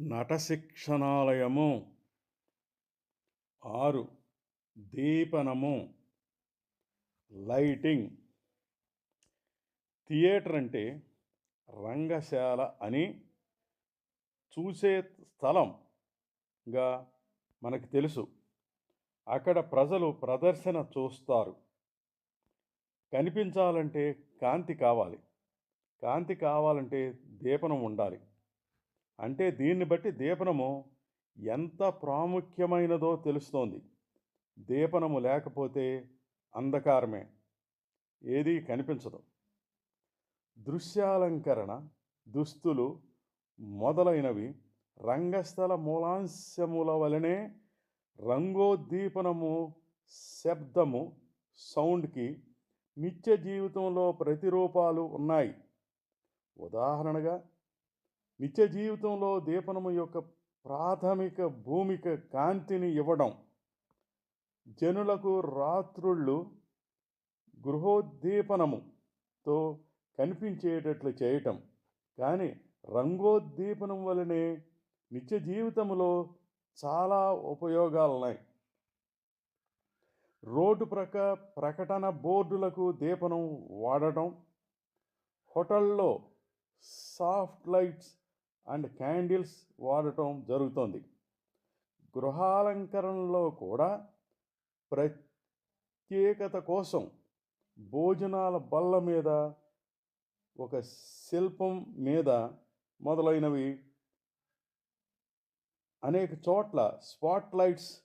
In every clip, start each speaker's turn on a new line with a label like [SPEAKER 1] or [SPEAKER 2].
[SPEAKER 1] నటశిక్షణాలయము. ఆరు దీపనము. Lighting. Theatre అంటే రంగశాల అని చూసే స్థలంగా మనకు తెలుసు. అక్కడ ప్రజలు ప్రదర్శన చూస్తారు. కనిపించాలంటే కాంతి కావాలి. కాంతి కావాలంటే దీపనం ఉండాలి. అంటే దీన్ని బట్టి దీపనము ఎంత ప్రాముఖ్యమైనదో తెలుస్తోంది. దీపనము లేకపోతే అంధకారమే. ఏదీ కనిపించదు. దృశ్యాలంకరణ దుస్తులు మొదలైనవి రంగస్థల మూలాంశముల వలనే రంగోద్దీపనము శబ్దము సౌండ్కి నిత్య జీవితంలో ప్రతిరూపాలు ఉన్నాయి. ఉదాహరణగా నిత్య జీవితంలో దీపనము యొక్క ప్రాథమిక భూమిక కాంతిని ఇవ్వడం. జనులకు రాత్రుళ్ళు గృహోద్దీపనముతో కనిపించేటట్లు చేయటం. కానీ రంగోద్దీపనం వలనే నిత్య జీవితంలో చాలా ఉపయోగాలున్నాయి. రోడ్డు ప్రక ప్రకటన బోర్డులకు దీపనం వాడటం. హోటల్లో సాఫ్ట్ లైట్స్ అండ్ క్యాండిల్స్ వాడటం జరుగుతుంది. గృహాలంకరణలో కూడా ప్రత్యేకత కోసం భోజనాల బల్ల మీద ఒక శిల్పం మీద మొదలైనవి అనేక చోట్ల స్పాట్ లైట్స్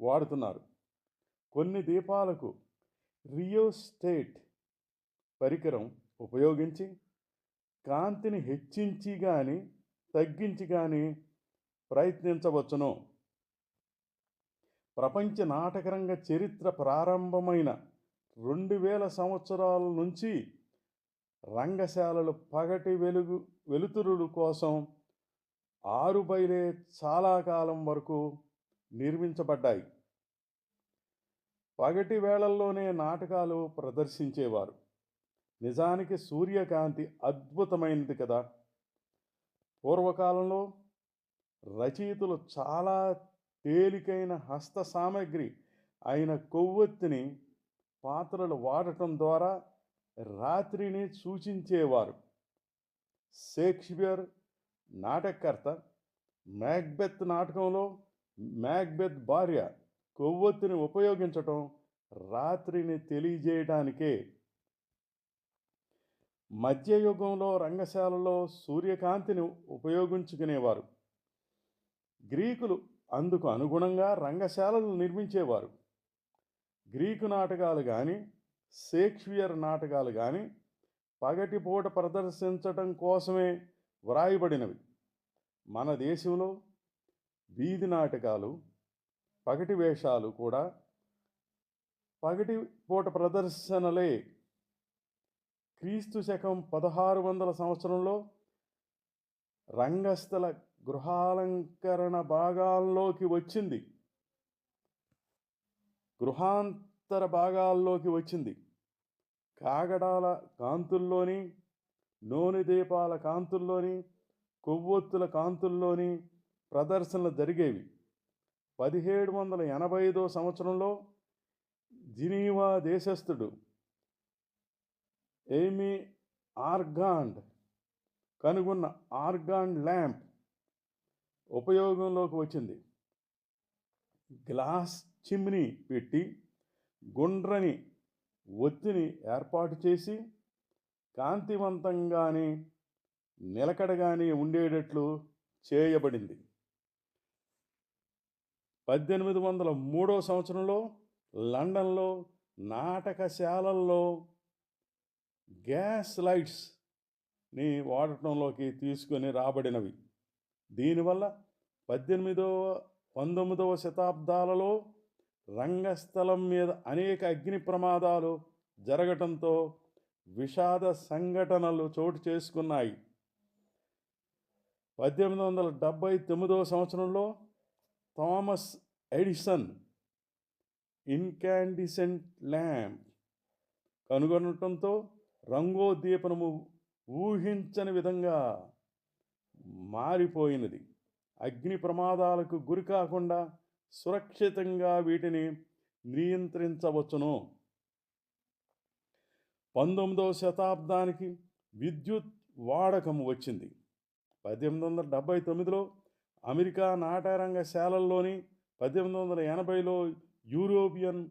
[SPEAKER 1] వాడుతున్నారు. కొన్ని దీపాలకు రియో స్టేట్ పరికరం ఉపయోగించి కాంతిని హెచ్చించి కానీ తగ్గించి కానీ ప్రయత్నించవచ్చును. ప్రపంచ నాటకరంగ చరిత్ర ప్రారంభమైన రెండు వేల సంవత్సరాల నుంచి రంగశాలలు పగటి వెలుగు వెలుతురుల కోసం ఆరు బయలే చాలా కాలం వరకు నిర్మించబడ్డాయి. పగటి వేళల్లోనే నాటకాలు ప్రదర్శించేవారు. నిజానికి సూర్యకాంతి అద్భుతమైనది కదా! పూర్వకాలంలో రచయితలు చాలా తేలికైన హస్త సామగ్రి అయిన కొవ్వొత్తిని పాత్రలు వాడటం ద్వారా రాత్రిని సూచించేవారు. షేక్స్పియర్ నాటకకర్త మ్యాక్బెత్ నాటకంలో మ్యాక్బెత్ భార్య కొవ్వొత్తిని ఉపయోగించటం రాత్రిని తెలియజేయడానికే మధ్యయుగంలో రంగశాలలో సూర్యకాంతిని ఉపయోగించుకునేవారు. గ్రీకులు అందుకు అనుగుణంగా రంగశాలలు నిర్మించేవారు. గ్రీకు నాటకాలు కానీ షేక్స్పియర్ నాటకాలు కానీ పగటిపూట ప్రదర్శించటం కోసమే వ్రాయబడినవి. మన దేశంలో వీధి నాటకాలు పగటి వేషాలు కూడా పగటి పూట ప్రదర్శనలే క్రీస్తు శకం పదహారు వందల సంవత్సరంలో రంగస్థల గృహాలంకరణ భాగాల్లోకి వచ్చింది. గృహాంతర భాగాల్లోకి వచ్చింది. కాగడాల కాంతుల్లోని నూనె దీపాల కాంతుల్లోని కొవ్వొత్తుల కాంతుల్లోని ప్రదర్శనలు జరిగేవి. పదిహేడు వందల ఎనభై ఐదో సంవత్సరంలో జినీవా దేశస్థుడు ఏమీ? ఆర్గాండ్. కనుగొన్న ఆర్గాన్ ల్యాంప్ ఉపయోగంలోకి వచ్చింది. గ్లాస్ చిమ్నీ పెట్టి గుండ్రని ఒత్తిని ఏర్పాటు చేసి కాంతివంతంగాని నిలకడగానే ఉండేటట్లు చేయబడింది. పద్దెనిమిది వందల మూడో సంవత్సరంలో లండన్లో నాటకశాలల్లో గ్యాస్ లైట్స్ని వాడటంలోకి తీసుకొని రాబడినవి. దీనివల్ల పద్దెనిమిదవ పంతొమ్మిదవ శతాబ్దాలలో రంగస్థలం మీద అనేక అగ్ని ప్రమాదాలు జరగటంతో విషాద సంఘటనలు చోటు చేసుకున్నాయి. పద్దెనిమిది వందల డెబ్భై తొమ్మిదవ సంవత్సరంలో థామస్ ఎడిసన్ ఇన్కాండిసెంట్ ల్యాంప్ కనుగొనటంతో రంగోద్దీపనము ఊహించని విధంగా మారిపోయినది. అగ్ని ప్రమాదాలకు గురి కాకుండా సురక్షితంగా వీటిని నియంత్రించవచ్చును. పంతొమ్మిదవ శతాబ్దానికి విద్యుత్ వాడకం వచ్చింది. పద్దెనిమిది వందల డెబ్భై తొమ్మిదిలో అమెరికా నాటరంగశాలల్లోని పద్దెనిమిది వందల ఎనభైలో యూరోపియన్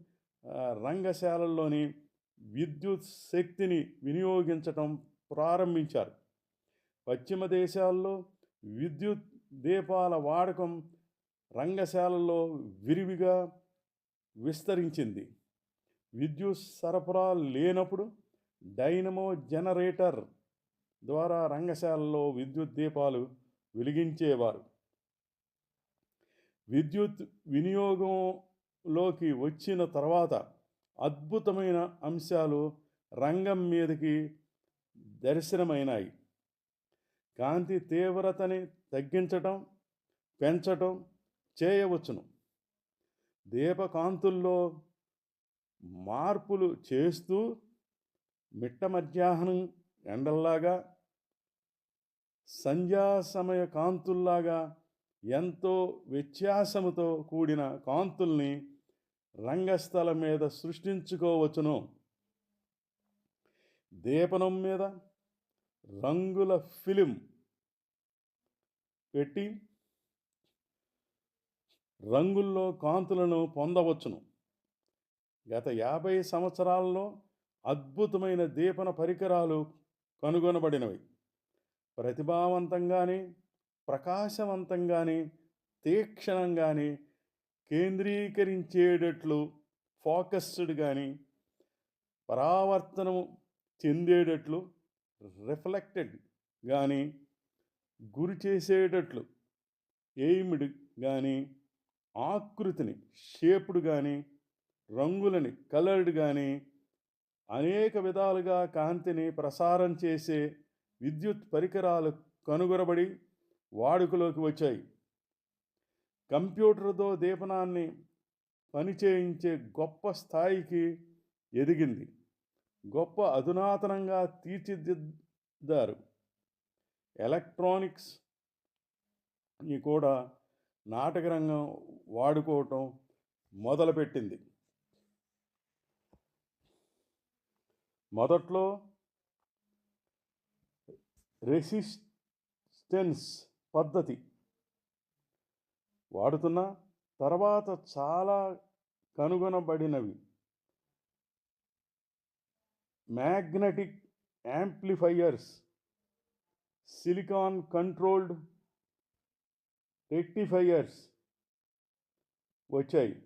[SPEAKER 1] రంగశాలల్లోని విద్యుత్ శక్తిని వినియోగించటం ప్రారంభించారు. పశ్చిమ దేశాల్లో విద్యుత్ దీపాల వాడకం రంగశాలల్లో విరివిగా విస్తరించింది. విద్యుత్ సరఫరా లేనప్పుడు డైనమో జనరేటర్ ద్వారా రంగశాలలో విద్యుత్ దీపాలు వెలిగించేవారు. విద్యుత్ వినియోగంలోకి వచ్చిన తర్వాత అద్భుతమైన అంశాలు రంగం మీదకి దర్శనమైనాయి. కాంతి తీవ్రతని తగ్గించటం పెంచటం చేయవచ్చును. దీపకాంతుల్లో మార్పులు చేస్తూ మిట్ట మధ్యాహ్నం ఎండల్లాగా సంధ్యా సమయ కాంతుల్లాగా ఎంతో వ్యత్యాసముతో కూడిన కాంతుల్ని రంగస్థలం మీద సృష్టించుకోవచ్చును. దీపనం మీద రంగుల ఫిలిం పెట్టి రంగుల్లో కాంతులను పొందవచ్చును. గత యాభై సంవత్సరాల్లో అద్భుతమైన దీపన పరికరాలు కనుగొనబడినవి. ప్రతిభావంతంగానే ప్రకాశవంతంగానే తీక్షణంగానే కేంద్రీకరించేటట్లు ఫోకస్డ్ కానీ పరావర్తనము చెందేటట్లు రిఫ్లెక్టెడ్ కానీ గురి చేసేటట్లు ఎయిమ్డ్ కానీ ఆకృతిని షేప్డ్ కానీ రంగులని కలర్డ్ కానీ అనేక విధాలుగా కాంతిని ప్రసారం చేసే విద్యుత్ పరికరాలు కనుగొనబడి వాడుకలోకి వచ్చాయి. కంప్యూటర్తో దీపనాన్ని పనిచేయించే గొప్ప స్థాయికి ఎదిగింది. గొప్ప అధునాతనంగా తీర్చిదిద్దారు. ఎలక్ట్రానిక్స్ని కూడా నాటకరంగం వాడుకోవటం మొదలుపెట్టింది. మొదట్లో రెసిస్టెన్స్ పద్ధతి వాడుతున్న తర్వాత చాలా కనుగొనబడినవి. Magnetic amplifiers silicon controlled rectifiers వచ్చాయి.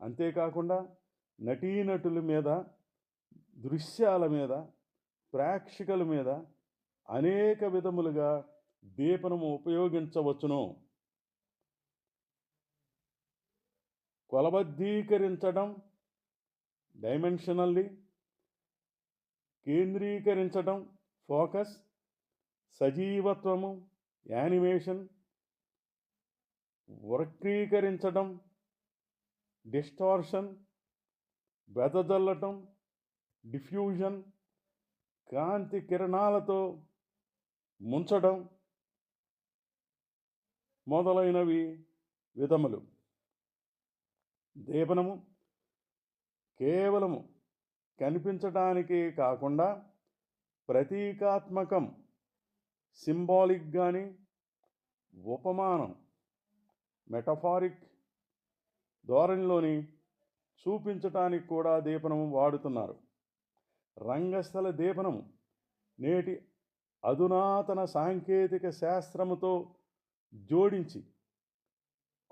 [SPEAKER 1] అంతేకాకుండా నటీనటుల మీద దృశ్యాల మీద ప్రేక్షకుల మీద అనేక విధములుగా దీపనము ఉపయోగించవచ్చును. కొలబద్ధీకరించడం డైమెన్షనల్లీ కేంద్రీకరించడం ఫోకస్ సజీవత్వము యానిమేషన్ వక్రీకరించడం డిస్టార్షన్ వెదజల్లటం డిఫ్యూజన్ కాంతి కిరణాలతో ముంచడం మొదలైనవి విధములు. దీపనము కేవలము కనిపించటానికి కాకుండా ప్రతీకాత్మకం సింబాలిక్ కానీ ఉపమానం మెటఫారిక్ ధోరణిలోని చూపించటానికి కూడా దీపనము వాడుతున్నారు. రంగస్థల దీపనము నేటి అధునాతన సాంకేతిక శాస్త్రముతో జోడించి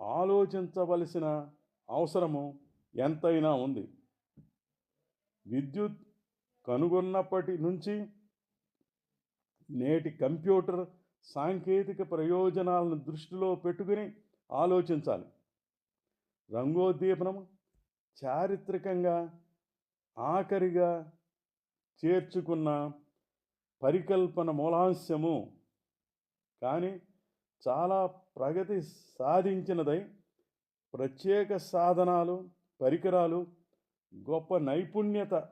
[SPEAKER 1] ఆలోచించవలసిన అవసరము ఎంతైనా ఉంది. విద్యుత్ కనుగొన్నప్పటి నుంచి నేటి కంప్యూటర్ సాంకేతిక ప్రయోజనాలను దృష్టిలో పెట్టుకుని ఆలోచించాలి. రంగోద్దీపనం చారిత్రకంగా ఆఖరిగా చేర్చుకున్న పరికల్పన మూలాంశము కానీ చాలా ప్రగతి సాధించినదై ప్రత్యేక సాధనాలు పరికరాలు గొప్ప నైపుణ్యత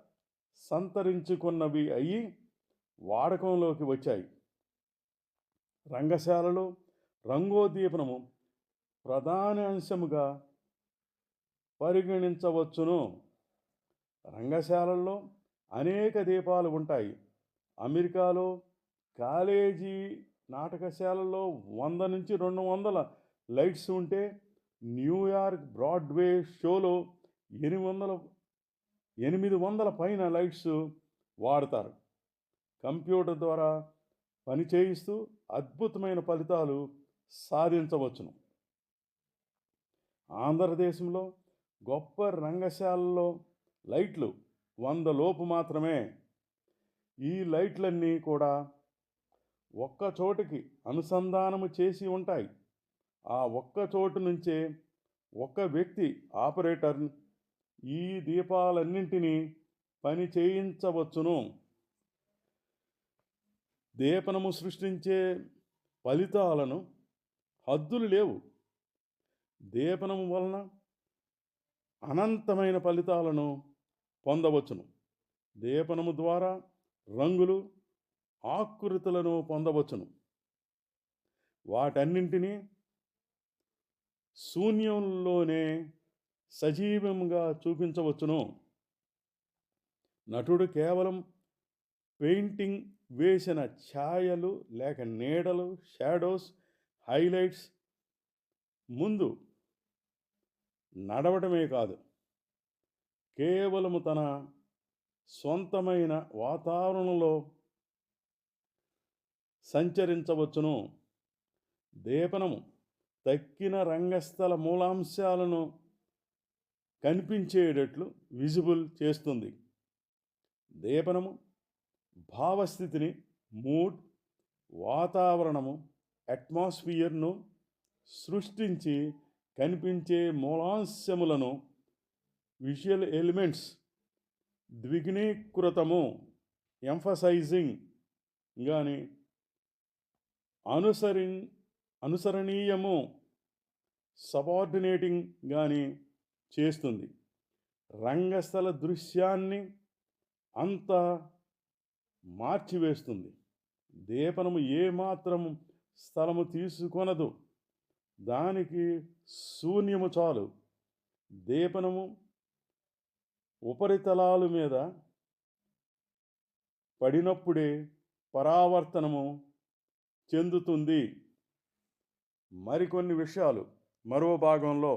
[SPEAKER 1] సంతరించుకున్నవి అయ్యి వాడకంలోకి వచ్చాయి. రంగశాలలో రంగోద్దీపనము ప్రధాన అంశముగా పరిగణించవచ్చును. రంగశాలల్లో అనేక దీపాలు ఉంటాయి. అమెరికాలో కాలేజీ నాటకశాలలో వంద నుంచి రెండు వందల లైట్స్ ఉంటే న్యూయార్క్ బ్రాడ్వే షోలో ఎనిమిది వందల ఎనిమిది వందల పైన లైట్స్ వాడతారు. కంప్యూటర్ ద్వారా పని చేయిస్తూ అద్భుతమైన ఫలితాలు సాధించవచ్చును. ఆంధ్రదేశంలో గొప్ప రంగశాలలో లైట్లు వంద లోపు మాత్రమే. ఈ లైట్లన్నీ కూడా ఒక్క చోటికి అనుసంధానము చేసి ఉంటాయి. ఆ ఒక్క చోటు నుంచే ఒక వ్యక్తి ఆపరేటర్ ఈ దీపాలన్నింటినీ పని చేయించవచ్చును. దీపనము సృష్టించే ఫలితాలను హద్దులు లేవు. దీపనము వలన అనంతమైన ఫలితాలను పొందవచ్చును. దీపనము ద్వారా రంగులు ఆకృతులను పొందవచ్చును. వాటన్నింటినీ శూన్యంలోనే సజీవంగా చూపించవచ్చును. నటుడు కేవలం పెయింటింగ్ వేసిన ఛాయలు లేక నీడలు షాడోస్ హైలైట్స్ ముందు నడవటమే కాదు కేవలము తన సొంతమైన వాతావరణంలో సంచరించవచ్చును. దీపనము తక్కిన రంగస్థల మూలాంశాలను కనిపించేటట్లు విజిబుల్ చేస్తుంది. దీపనము భావస్థితిని మూడ్ వాతావరణము అట్మాస్ఫియర్ను సృష్టించి కనిపించే మూలాంశములను విజువల్ ఎలిమెంట్స్ ద్విగ్నీకృతము ఎంఫసైజింగ్ కానీ అనుసరి అనుసరణీయము సబార్డినేటింగ్ కానీ చేస్తుంది. రంగస్థల దృశ్యాన్ని అంత మార్చివేస్తుంది. దీపనము ఏమాత్రం స్థలము తీసుకొనదు. దానికి శూన్యము చాలు. దీపనము ఉపరితలాల మీద పడినప్పుడే పరావర్తనము చెందుతుంది. మరికొన్ని విషయాలు. మరో భాగంలో